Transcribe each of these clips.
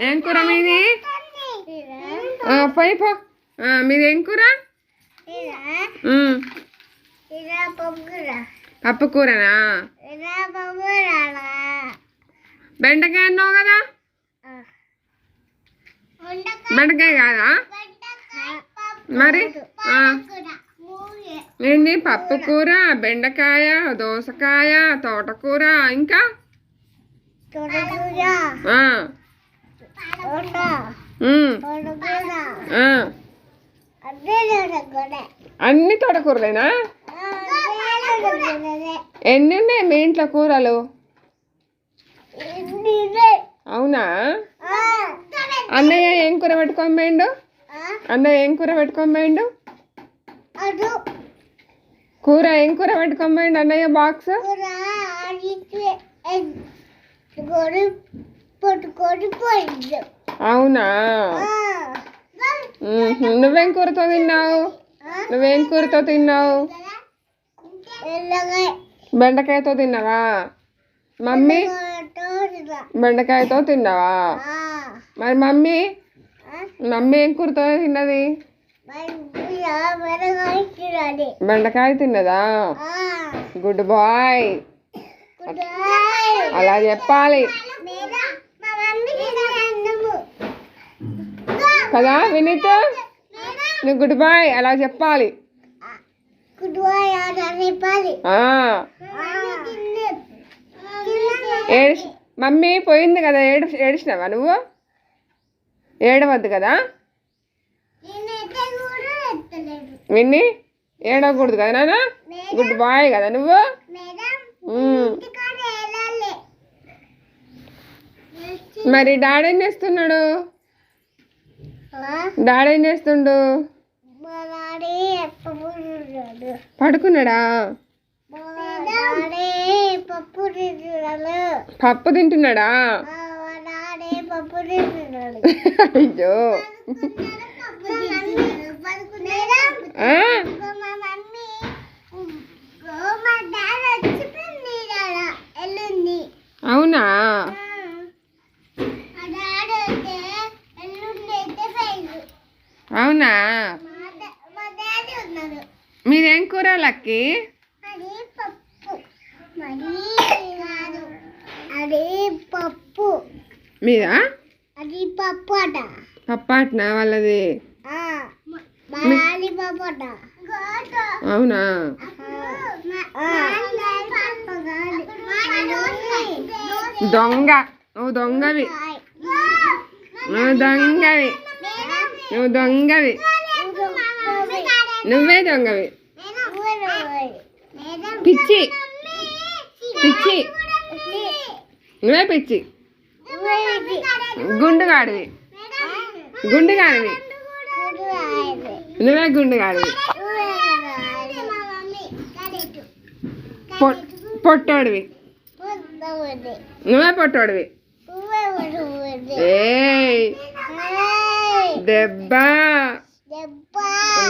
ఏం కూర మీది? పో మీది ఏం కూర? పప్పు కూరనా? బెండకాయ అన్నావు కదా? బెండకాయ కాదా? మరి? ఏంది? పప్పు కూర బెండకాయ దోసకాయ తోటకూర ఇంకా. అన్ని తోటకూరలేనా? ఎన్ని ఉన్నాయి మీ ఇంట్లో కూరలు? అవునా? అన్నయ్య ఏం కూర పెట్టుకొని అన్నయ్య ఏం కూర పెట్టుకోమేండు కూర ఏం కూర పెట్టుకొని అన్నయ్య బాక్స్? పట్టుకొని పోయింది. అవునా. నువ్వేం కూరతో తిన్నావు? నువ్వేం కూరతో తిన్నావు? బెండకాయతో తిన్నావా? మమ్మీ? బెండకాయతో తిన్నావా? మరి మమ్మీ? మమ్మీ ఏం కూరతో తిన్నది? బెండకాయ తిన్నదా. Good boy. అలా చెప్పాలి. కదా వినీత్? నువ్వు గుడ్ బాయ్ అలా చెప్పాలి. ఏడిచి మమ్మీ పోయింది కదా ఏడు ఏడిచినావా నువ్వు? ఏడవద్దు కదా? విన్ని ఏడవకూడదు కదా నాన్న? గుడ్ బాయ్ కదా నువ్వు. మరి డాడీ ఏం చేస్తున్నాడు? డాడీ ఏం చేస్తుండు? పడుకున్నాడా? పప్పు తింటున్నాడు. అయ్యో ఆ, మా మమ్మీ మా డాడీ వచ్చి ఎల్లుంది అవునా మా డాడీ అయితే ఎల్లుండి అయితే పోయింది అవునా? మీరేం కూర లక్కి? పప్పు మీరా అది పప్పు పప్పు అట పప్పాటనా వాళ్ళది? అవునా? దొంగ. నువ్వు దొంగవి. నువ్వు దొంగవి. నువ్వు దొంగవి. నువ్వే దొంగవి. పిచ్చి. పిచ్చి. నువ్వే పిచ్చి. గుండుగాడివి గుండుగాడివి నువ్వే గుండుగాడివి పొట్టోడివి. నువ్వే పొట్టోడివి. దెబ్బ.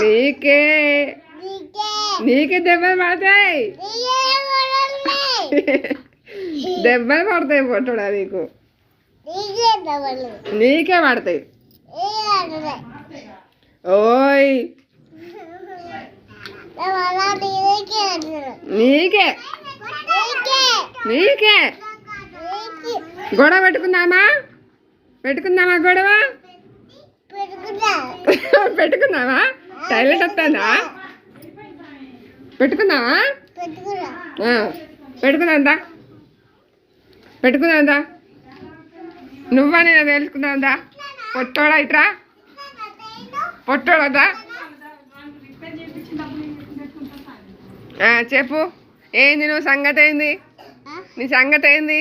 నీకే. నీకే. దెబ్బలు పడతాయి. దెబ్బలు పడతాయి పొట్టోడా నీకు. నీకే పడతాయి. ఓయ్. నీకే. నీకే. గొడవ పెట్టుకుందామా? పెట్టుకుందామా గొడవ? పెట్టుకుందామా? టైలెట్ వస్తుందా? పెట్టుకుందామా? ఆ, పెట్టుకుందాందా పెట్టుకుందాందా నువ్వా నేను తెలుసుకుందాందా పొట్టోడా ఇట్రా? పొట్టోడదా చెప్పు. ఏంది నువ్వు సంగతి ఏంది? నీ సంగతి ఏంది?